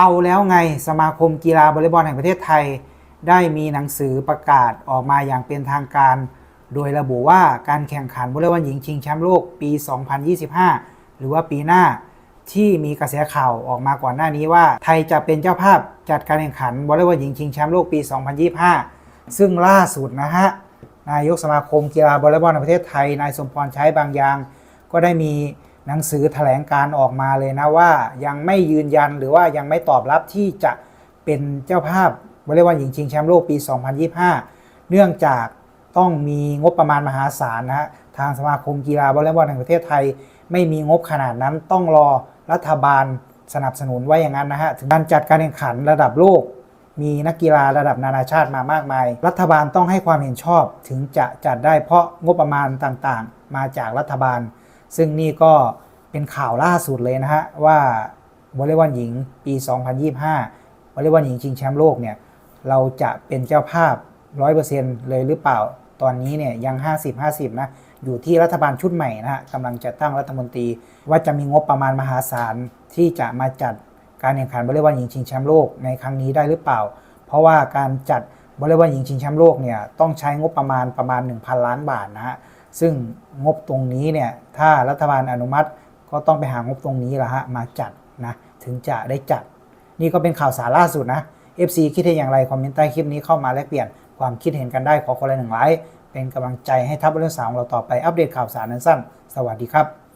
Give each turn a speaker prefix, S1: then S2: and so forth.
S1: เอาแล้วไงสมาคมกีฬาวอลเลย์บอลแห่งประเทศไทย ได้มีหนังสือประกาศออกมาอย่างเป็นทางการ โดยระบุว่าการแข่งขันวอลเลย์บอลหญิงชิงแชมป์โลกปี 2025 หรือว่าปีหน้าที่มีกระแสข่าวออกมาก่อนหน้านี้ว่า ไทยจะเป็นเจ้าภาพจัดการแข่งขันวอลเลย์บอลหญิงชิงแชมป์โลกปี 2025 ซึ่งล่าสุดนะฮะนายกสมาคมกีฬาวอลเลย์บอลแห่งประเทศไทย นายสมพรใช้บางอย่าง ก็ได้มี หนังสือแถลงการออกมาเลยนะว่ายังไม่ยืนยันหรือว่ายังไม่ตอบรับที่จะเป็นเจ้าภาพวอลเลย์บอลหญิงชิงแชมป์โลกปี 2025 เนื่องจากต้องมีงบประมาณมหาศาลนะฮะทางสมาคมกีฬาวอลเลย์บอลแห่งประเทศไทย ไม่มีงบขนาดนั้นต้องรอรัฐบาลสนับสนุนไว้อย่างนั้นนะฮะถึงการจัดการแข่งขันระดับโลก มีนักกีฬาระดับนานาชาติมามากมาย รัฐบาลต้องให้ความเห็นชอบถึงจะจัดได้เพราะงบประมาณต่างๆ มาจากรัฐบาล ซึ่งนี่ก็เป็นข่าวล่าสุดเลยนะฮะว่าวอลเลย์บอลหญิงปี 2025วอลเลย์บอลหญิงชิงแชมป์โลกเนี่ยเราจะเป็นเจ้าภาพ 100%เลยหรือเปล่า ตอนนี้เนี่ยยัง 50-50 นะอยู่ที่รัฐบาลชุดใหม่นะฮะกำลังจะตั้งรัฐมนตรี ว่าจะมีงบประมาณมหาศาลที่จะมาจัดการแข่งขันวอลเลย์บอลหญิงชิงแชมป์โลกในครั้งนี้ได้หรือเปล่า เพราะว่าการจัดวอลเลย์บอลหญิงชิงแชมป์โลกเนี่ยต้องใช้งบประมาณประมาณ 1,000 ล้านบาทนะฮะ ซึ่งงบตรงนี้เนี่ยถ้ารัฐบาลอนุมัติก็ต้องไปหางบตรงนี้แหละฮะมาจัดนะถึงจะได้จัด นี่ก็เป็นข่าวสารล่าสุดนะ FC คิดเห็นอย่างไรคอมเมนต์ใต้คลิปนี้เข้ามาแลกเปลี่ยนความคิดเห็นกันได้ขอคนละหนึ่งไลค์เป็นกำลังใจให้ทัพเรือสาวของเราต่อไปอัปเดตข่าวสารนั้นสั้น สวัสดีครับ